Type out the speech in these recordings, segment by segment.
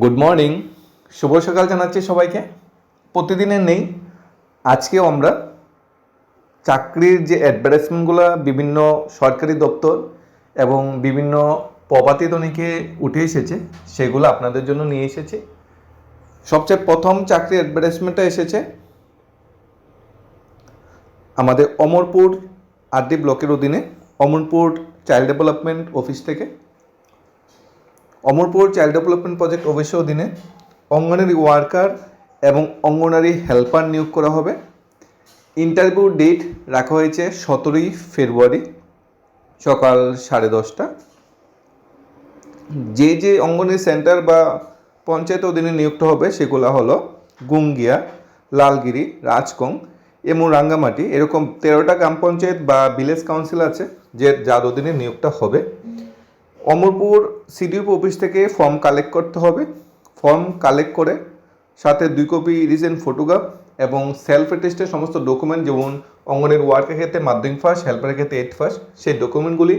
Good morning শুভ সকাল জানাচ্ছি সবাইকে। প্রতিদিনের নেই। আজকেও আমরা চাকরির যে অ্যাডভার্টাইজমেন্টগুলো বিভিন্ন সরকারি দপ্তর এবং বিভিন্ন প্রপাতিদনিকে উঠে এসেছে, সেগুলো আপনাদের জন্য নিয়ে এসেছি। সবচেয়ে প্রথম চাকরি অ্যাডভার্টাইজমেন্টটা এসেছে আমাদের অমরপুর আরডি ব্লকের অধীনে, অমরপুর চাইল্ড ডেভেলপমেন্ট অফিস থেকে। অমরপুর চাইল্ড ডেভেলপমেন্ট প্রজেক্ট অফিসের অধীনে অঙ্গনারী ওয়ার্কার এবং অঙ্গনারী হেল্পার নিয়োগ করা হবে। ইন্টারভিউ ডেট রাখা হয়েছে সতেরোই ফেব্রুয়ারি সকাল সাড়ে দশটা। যে যে অঙ্গনওয়াড়ি সেন্টার বা পঞ্চায়েত অধীনে নিয়োগটা হবে সেগুলো হলো গুঙ্গিয়া, লালগিরি, রাজকং এবং রাঙ্গামাটি। এরকম তেরোটা গ্রাম পঞ্চায়েত বা ভিলেজ কাউন্সিল আছে যে যার অধীনে নিয়োগটা হবে। অমরপুর সিডিউপ অফিস থেকে ফর্ম কালেক্ট করতে হবে। ফর্ম কালেক্ট করে সাথে দুই কপি রিসেন্ট ফটোগ্রাফ এবং সেলফ অ্যাটেস্টের সমস্ত ডকুমেন্ট যেমন অঙ্গনের ওয়ার্কের ক্ষেত্রে মাধ্যমিক ফার্স্ট হেল্পারের ক্ষেত্রে এইট ফার্স্ট সেই ডকুমেন্টগুলি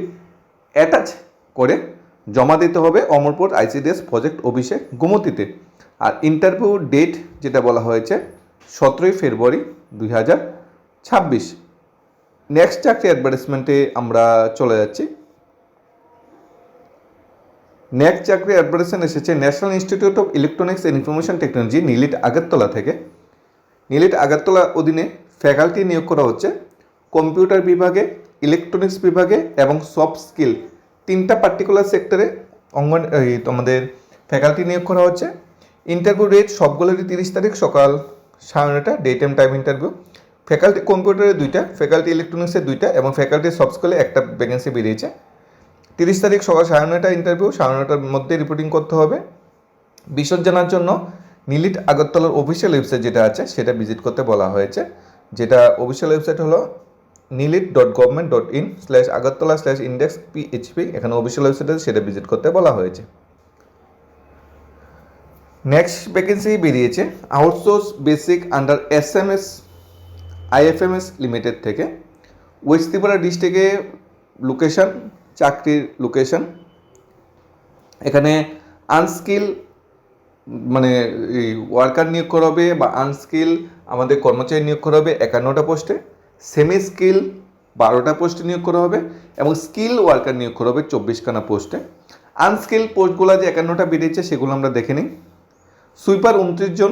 অ্যাটাচ করে জমা দিতে হবে অমরপুর আইসিডিএস প্রজেক্ট অফিসে গুমতিতে। আর ইন্টারভিউ ডেট যেটা বলা হয়েছে, সতেরোই ফেব্রুয়ারি দুই হাজার ছাব্বিশ। নেক্সট চাকরি অ্যাডভার্টাইজমেন্টে আমরা চলে যাচ্ছি। নেক্সট চাকরি অ্যাডভার্টাইজমেন্ট এসেছে National Institute of Electronics and Information Technology, NIELIT Agartala থেকে। নিলিট আগরতলা অধীনে ফ্যাকাল্টি নিয়োগ করা হচ্ছে। কম্পিউটার বিভাগে, ইলেকট্রনিক্স বিভাগে এবং সফট স্কিল তিনটা পার্টিকুলার সেক্টরে অঙ্গন, এই আমাদের ফ্যাকাল্টি নিয়োগ করা হচ্ছে। ইন্টারভিউ ডেট সবগুলোরই তিরিশ তারিখ সকাল সাড়ে নটা date M time interview faculty, কম্পিউটারে দুইটা, ফ্যাকাল্টি ইলেকট্রনিক্সের দুইটা এবং ফ্যাকাল্টি সফট স্কিলে একটা ভ্যাকেন্সি বেরিয়েছে। তিরিশ তারিখ সকাল সাড়ে নয়টা ইন্টারভিউ সাড়ে নটার মধ্যে রিপোর্টিং করতে হবে। বিশদ জানার জন্য নিলিট আগরতলার অফিসিয়াল ওয়েবসাইট যেটা আছে, সেটা ভিজিট করতে বলা হয়েছে। যেটা অফিসিয়াল ওয়েবসাইট হলো NIELIT dot government dot in slash Agartala slash index PHP এখানে অফিসিয়াল ওয়েবসাইট আছে, সেটা ভিজিট করতে বলা হয়েছে। নেক্সট ভ্যাকেন্সি বেরিয়েছে outsource basic under S M S IFMS limited থেকে। ওয়েস্ট ত্রিপুরা ডিস্ট্রিক্টে লোকেশন চাকরির লোকেশন এখানে আনস্কিল মানে ওয়ার্কার নিয়োগ করা হবে বা আনস্কিল আমাদের কর্মচারী নিয়োগ করা হবে একান্নটা পোস্টে সেমি স্কিল বারোটা পোস্টে নিয়োগ করা হবে এবং স্কিল ওয়ার্কার নিয়োগ করা হবে চব্বিশখানা পোস্টে আনস্কিল পোস্টগুলো যে একান্নটা বেরিয়েছে সেগুলো আমরা দেখে নিই। সুইপার উনত্রিশ জন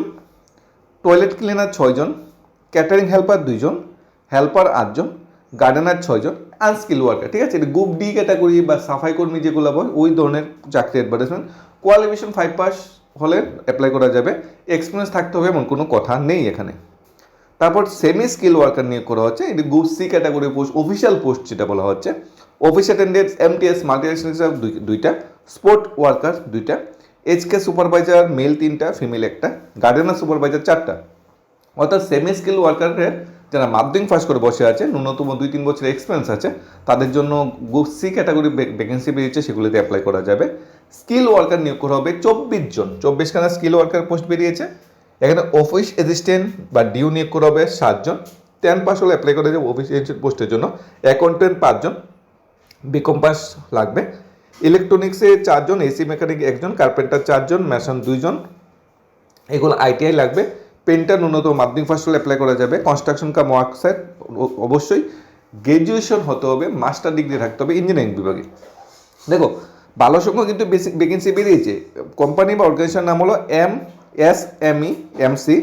টয়লেট ক্লিনার ছয়জন ক্যাটারিং হেল্পার দুইজন হেল্পার আটজন গার্ডেনার ছয়জন আনস্কিল ওয়ার্কার ঠিক আছে? এটা গ্রুপ ডি ক্যাটাগরি বা সাফাই কর্মী যেগুলো বল, ওই ধরনের চাকরি অ্যাডভার্টাইজমেন্ট কোয়ালিফিকেশন ফাইভ পাস হলে অ্যাপ্লাই করা যাবে। এক্সপিরিয়েন্স থাকতে হবে এমন কোনো কথা নেই এখানে। তারপর সেমি স্কিল ওয়ার্কার নিয়োগ করা হচ্ছে। এটি group C category post official post যেটা বলা হচ্ছে। অফিস অ্যাটেন্ডেন্স এমটিএস মাল্টিনেশনাল দুইটা। স্পোর্ট ওয়ার্কার দুইটা। এইচকে সুপারভাইজার মেল তিনটা ফিমেল একটা। গার্ডেনার সুপারভাইজার চারটা। অর্থাৎ সেমি স্কিল ওয়ার্কারের যারা মাধ্যমিক পাস করে বসে আছে, ন্যূনতম দুই তিন বছরের এক্সপিরিয়েন্স আছে, তাদের জন্য গ্রুপ সি ক্যাটাগরি ভ্যাকেন্সি বেরিয়েছে, সেগুলিতে অ্যাপ্লাই করা যাবে। স্কিল ওয়ার্কার নিয়োগ করা হবে চব্বিশ জন। চব্বিশখানা স্কিল ওয়ার্কার পোস্ট বেরিয়েছে। এখানে অফিস অ্যাসিস্ট্যান্ট বা ডিউ নিয়োগ করা হবে সাতজন টেন পাস হলে অ্যাপ্লাই করা যাবে অফিস এজেন্ট পোস্টের জন্য। অ্যাকাউন্টেন্ট পাঁচজন বিকম পাস লাগবে। ইলেকট্রনিক্সে চারজন এসি মেকানিক একজন কার্পেন্টার চারজন মেশন দুইজন এগুলো আইটিআই লাগবে। পেন্টার ন্যূনতম মাধ্যমিক ফার্স্ট হলে অ্যাপ্লাই করা যাবে। কনস্ট্রাকশন কাম ওয়ার্কসাইট অবশ্যই। গ্র্যাজুয়েশন হতে হবে মাস্টার ডিগ্রি থাকতে হবে ইঞ্জিনিয়ারিং বিভাগে। দেখো, ভালো সংখ্যক কিন্তু বেসিক ভ্যাকেন্সি বেরিয়েছে। কোম্পানি বা অর্গানাইজেশন নাম হলো M S M E M C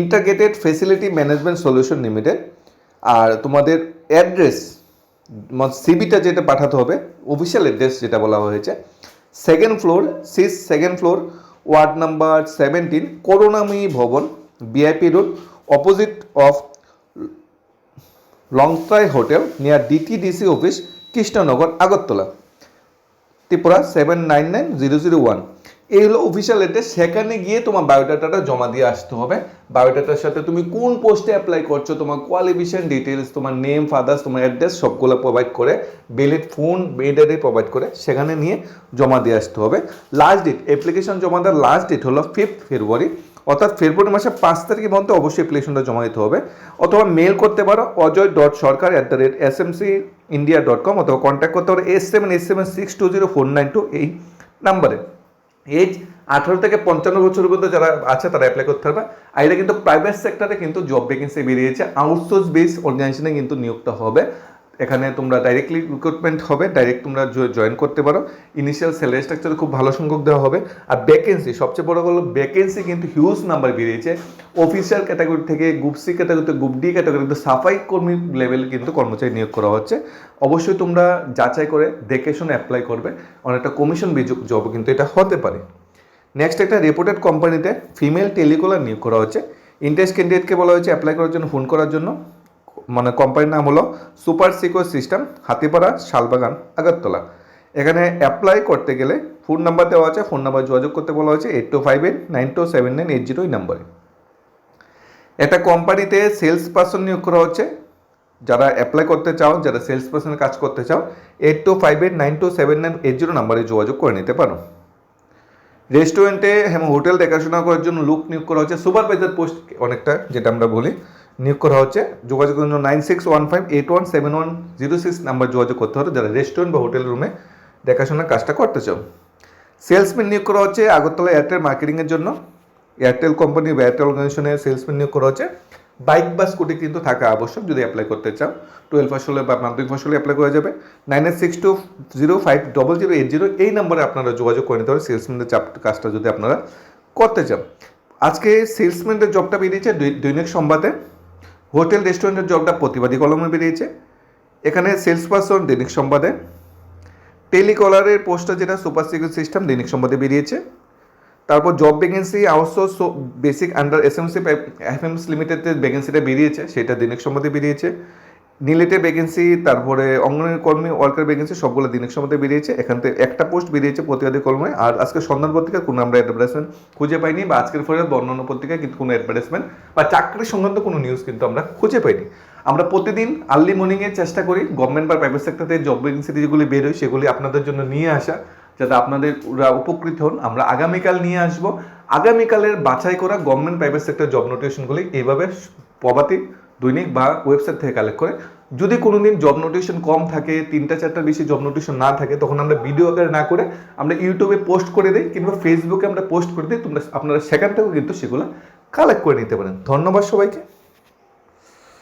integrated facility management solution limited আর তোমাদের অ্যাড্রেস সিবিটা যেটা পাঠাতে হবে অফিসিয়াল অ্যাড্রেস যেটা বলা হয়েছে। Second floor six second floor ward number seventeen Karunamayee Bhavan BIP road opposite of লংস্ট্রাই hotel near DTDC office Krishnanagar Agartala Tripura seven nine nine zero zero one এই হলো official address সেখানে গিয়ে তোমার বায়োডাটাটা জমা দিয়ে আসতে হবে। বায়োডাটার সাথে তুমি কোন পোস্টে অ্যাপ্লাই করছ, তোমার কোয়ালিফিকেশন ডিটেলস তোমার নেম ফাদার্স তোমার অ্যাড্রেস সবগুলো প্রোভাইড করে বেলেট ফোন বেডারে প্রোভাইড করে, সেখানে নিয়ে জমা দিয়ে আসতে হবে। লাস্ট ডেট অ্যাপ্লিকেশন জমা দেওয়ার লাস্ট ডেট হলো ফিফথ ফেব্রুয়ারি অর্থাৎ ফেব্রুয়ারি মাসের পাঁচ তারিখের মধ্যে অবশ্যই অ্যাপ্লিকেশনটা জমা দিতে হবে। অথবা মেল করতে পারো, Ajay dot Sarkar at the rate S M C India dot com অথবা কন্ট্যাক্ট করতে পারো S seven S seven six two zero four nine two এই নাম্বারে এজ আঠারো থেকে পঞ্চান্ন বছর পর্যন্ত যারা আছে, তারা অ্যাপ্লাই করতে পারবে। আর এটা কিন্তু প্রাইভেট সেক্টরে কিন্তু জব ভ্যাকেন্সি বেরিয়েছে। আউটসোর্স বেস অর্গানাইজেশনে কিন্তু নিয়োগটা হবে। এখানে তোমরা ডাইরেক্টলি রিক্রুটমেন্ট হবে ডাইরেক্ট তোমরা জয়েন করতে পারো। ইনিশিয়াল স্যালারি স্ট্রাকচার খুব ভালো সংখ্যক দেওয়া হবে। আর ভ্যাকেন্সি সবচেয়ে বড় হলো ভ্যাকেন্সি কিন্তু হিউজ নাম্বার বেরিয়েছে। অফিসিয়াল ক্যাটাগরি থেকে গ্রুপ সি ক্যাটাগরিতে গ্রুপ ডি ক্যাটাগরিতে সাফাই কর্মী লেভেল কিন্তু কর্মচারী নিয়োগ করা হচ্ছে। অবশ্যই তোমরা যাচাই করে দেখে শুনে অ্যাপ্লাই করবে। অনেকটা কমিশন বিযোগ জব কিন্তু এটা হতে পারে। নেক্সট একটা রেপুটেড কোম্পানিতে ফিমেল টেলিকলার নিয়োগ করা হচ্ছে। ইন্টারেস্ট ক্যান্ডিডেটকে বলা হয়েছে অ্যাপ্লাই করার জন্য ফোন করার জন্য। মানে কোম্পানির নাম হলো super secure system Hatipara, Shalbagan, Agartala. এখানে অ্যাপ্লাই করতে গেলে ফোন নাম্বার দেওয়া আছে ফোন নাম্বার যোগাযোগ করতে বলা হয়েছে eight two five eight nine two seven nine eight zero এই নম্বরে। একটা কোম্পানিতে সেলস পার্সন নিয়োগ করা হচ্ছে। যারা অ্যাপ্লাই করতে চাও, যারা সেলস পার্সনের কাজ করতে চাও eight two five eight nine two seven nine eight zero নাম্বারে যোগাযোগ করে নিতে পারো। রেস্টুরেন্টে এবং হোটেল দেখাশোনা করার জন্য লুক নিয়োগ করা হচ্ছে। সুপারভাইজার পোস্ট অনেকটা, যেটা আমরা বলি। নিয়োগ করা হচ্ছে। যোগাযোগের জন্য nine six one five eight one seven one zero six number যোগাযোগ করতে হবে যারা রেস্টুরেন্ট বা হোটেল রুমে দেখাশোনার কাজটা করতে চাও। সেলসম্যান নিয়োগ করা হচ্ছে আগরতলা এয়ারটেল মার্কেটিংয়ের জন্য। এয়ারটেল কোম্পানি বা এয়ারটেল অর্গানাইজেশনের সেলসম্যান নিয়োগ করা হচ্ছে। বাইক বা স্কুটি কিন্তু থাকা আবশ্যক যদি অ্যাপ্লাই করতে চাও। টুয়েলভ পাস হলে বা মাধ্যমিক পাস হলে অ্যাপ্লাই করা যাবে। Nine eight six two zero five double zero eight zero এই নাম্বারে আপনারা যোগাযোগ করে নিতে পারেন। সেলসম্যানদের চাপ, কাজটা যদি আপনারা করতে চান। আজকে সেলসম্যানদের জবটা বেরিয়েছে দৈনিক সংবাদে। হোটেল রেস্টুরেন্টের জবটা প্রতিবাদী কলমে বেরিয়েছে। এখানে সেলস পার্সন দৈনিক সম্বাদে টেলিকলারের পোস্টটা যেটা, সুপার সিকিউর সিস্টেম দৈনিক সম্বাদে বেরিয়েছে। তারপর job vacancy, outsource basic under SMC FMS লিমিটেডের ভ্যাকেন্সিটা বেরিয়েছে, সেটা দৈনিক সম্বাদে বেরিয়েছে। নিলেটের ভ্যাকেন্সি তারপরে অঙ্গনের কর্মী, ওয়ার্কার ভ্যাকেন্সি সবগুলো দিনের সম্বন্ধে বেরিয়েছে। এখান থেকে একটা পোস্ট বেরিয়েছে প্রতিবাদী কর্মে আর আজকে সন্ধান পত্রিকায় কোনো আমরা অ্যাডভার্টাইজমেন্ট খুঁজে পাইনি, বা আজকের ফলে বর্ণনা পত্রিকায় কিন্তু কোনো অ্যাডভার্টাইজমেন্ট বা চাকরি সংক্রান্ত কোনো নিউজ কিন্তু আমরা খুঁজে পাইনি। আমরা প্রতিদিন আর্লি মর্নিংয়ে চেষ্টা করি গভর্নমেন্ট বা প্রাইভেট সেক্টর থেকে জব ভ্যাকেন্সি যেগুলি বেরোয়, সেগুলি আপনাদের জন্য নিয়ে আসা, যাতে আপনাদের উপকৃত হন। আমরা আগামীকাল নিয়ে আসব। আগামীকালের বাছাই করা গভর্নমেন্ট প্রাইভেট সেক্টর জব নোটিফিকেশনগুলি এইভাবে প্রবাতি দৈনিক বা ওয়েবসাইট থেকে কালেক্ট করে। যদি কোনো দিন জব নোটিশন কম থাকে, তিনটা চারটার বেশি জব নোটিফিকেশন না থাকে, তখন আমরা ভিডিও আকারে না করে আমরা ইউটিউবে পোস্ট করে দিই, কিংবা ফেসবুকে আমরা পোস্ট করে দিই, তোমরা আপনারা সেখান থেকেও কিন্তু সেগুলো কালেক্ট করে নিতে পারেন। ধন্যবাদ সবাইকে।